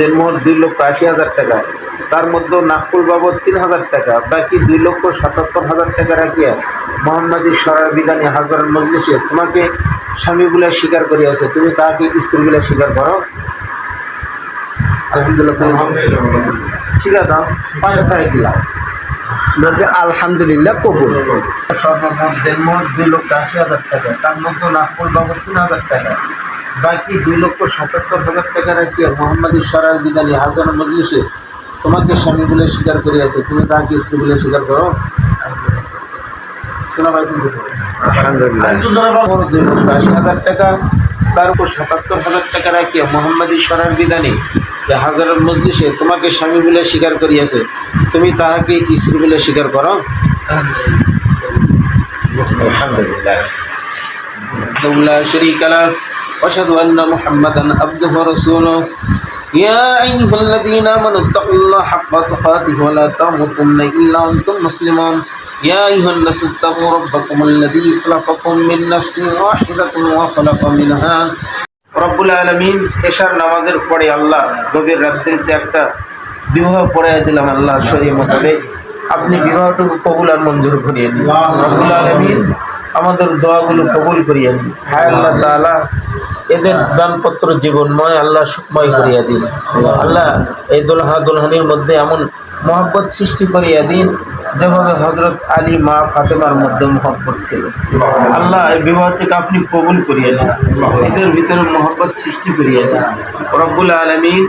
দেড়মোহর দুই লক্ষ আশি হাজার টাকা। তার মধ্যে নাকপুর বাবদ তিন হাজার টাকা বাকি দুই লক্ষ সাতাত্তর হাজার টাকা রাখিয়া মোহাম্মদী সরার বিধানী হাজার মজলিসে তোমাকে স্বামী বলে স্বীকার করিয়াছে। তুমি তাকে স্ত্রী বলে স্বীকার করো। আলহামদুলিল্লাহ স্বীকার দাও। পাঁচ কিলা বলবে আলহামদুলিল্লাহ কবুল। সর্বমোট দেড়মোট দুই লক্ষ আশি হাজার টাকা তার মধ্যে নাকপুর বাবদ তিন হাজার টাকা। বাকি দুই লক্ষ সাতাত্তর হাজার টাকা রাখিয়া মোহাম্মদ ইশারার বিদালি হাজানো মজলিসে তোমাকে স্বামী বলে স্বীকার করিয়াছে। তুমি তাহাকে স্ত্রী বলে স্বীকার করো। টাকা রাখিয়া মোহাম্মদ ইশারার বিদানি হাজারের মজলিসে তোমাকে স্বামী বলে স্বীকার করিয়াছে। তুমি তাহাকে স্ত্রী বলে স্বীকার করো। আলহামদুলিল্লাহ। واشهد ان محمدا عبده ورسوله يا ايها الذين امنوا اتقوا الله حق تقاته ولا تموتن الا وانتم مسلمون يا ايها الناس اتقوا ربكم الذي خلقكم من نفس واحده وخلق منها রব্বুল আলমিন এশার নামাজের পরে আল্লাহ গভীর রাত্রিতে একটা বিবাহ পড়াইয়া দিলাম আল্লাহ শরীর মোতাবেক আপনি বিবাহটুকু কবুল আর মঞ্জুর করিয়ে দিন রব্বুল আলমিন আমাদের দোয়াগুলো কবুল করিয়া দিন। হায় আল্লাহ তাআলা, এদের দানপত্র জীবনময় আল্লাহ সুখময় করিয়া দিন। আল্লাহ এই দুলহা দুলহানির মধ্যে এমন মোহাব্বত সৃষ্টি করিয়া দিন, যেভাবে হজরত আলী মা ফাতেমার মধ্যে মোহাব্বত ছিল। আল্লাহ এই বিবাহটিকে আপনি কবুল করিয়ে দিন এদের ভিতরে মোহাব্বত সৃষ্টি করিয়ে দিন রব্বুল আলমিন